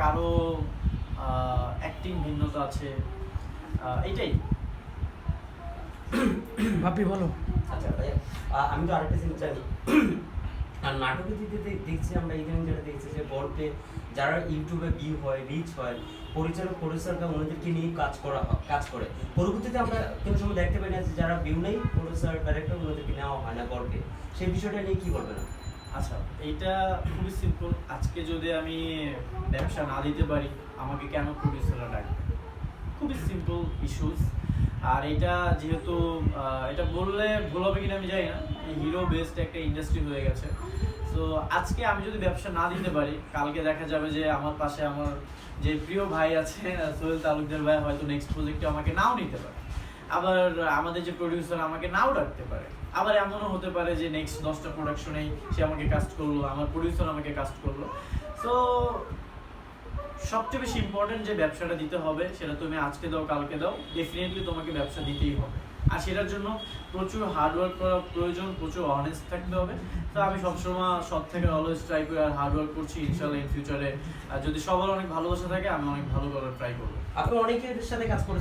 কারও অ্যাক্টিং ভিন্নতা আছে এইটাই। ভাবি বলো। আচ্ছা ভাইয়া আমি তো আরেকটা জিনিস জানি। আর নাটকের দিক দেখছি আমরা ইদানিং যেটা দেখছি যে গল্পে যারা ইউটিউবে ভিউ হয় রিচ হয় পরিচালক প্রডিউসাররা ওনাদেরকে নিয়ে কাজ করা হয়- কাজ করে। পরবর্তীতে আমরা কোনো সময় দেখতে পাই না যে যারা ভিউ নেই প্রডিউসার ডাইরেক্টর ওনাদেরকে নেওয়া হয় না গল্পে সেই বিষয়টা নিয়ে কি বলবেন আচ্ছা এইটা খুবই সিম্পল আজকে যদি আমি ব্যবসা না দিতে পারি, আমাকে কেন প্রডিউসাররা ডাকবে? খুবই সিম্পল ইস্যুস আর এটা যেহেতু এটা বললে ভুল হবে কিনা আমি জানি না। হিরো বেস্ট একটা ইন্ডাস্ট্রি হয়ে গেছে। তো আজকে আমি যদি ব্যবসা না দিতে পারি, কালকে দেখা যাবে যে আমার পাশে আমার যে প্রিয় ভাই আছে, সোহেল তালুকদার ভাই, হয়তো নেক্সট প্রজেক্টে আমাকে নাও নিতে পারে। আবার আমাদের যে প্রডিউসার আমাকে নাও ডাকতে পারে। আবার এমনও হতে পারে যে নেক্সট দশটা সে আমাকে কাস্ট করল, আমার প্রডিউসার আমাকে কাস্ট করল। সো সবচেয়ে বেশি ইম্পর্টেন্ট যে ব্যবসাটা দিতে হবে, সেটা তুমি আজকে দাও, কালকে দাও ডেফিনেটলি তোমাকে ব্যবসা দিতেই হবে। আর সেটার জন্য প্রচুর হার্ডওয়ার্ক করা প্রয়োজন, প্রচুর অনেস্ট থাকতে হবে। তো আমি সবসময় সব থেকে অলওয়েজ ট্রাই করি আর হার্ডওয়ার্ক করছি ইনশাল্লাহ ইন ফিউচারে যদি সবার অনেক ভালোবাসা থাকে, আমি অনেক ভালো করার ট্রাই করব। আপনি অনেকের সাথে কাজ করেছেন।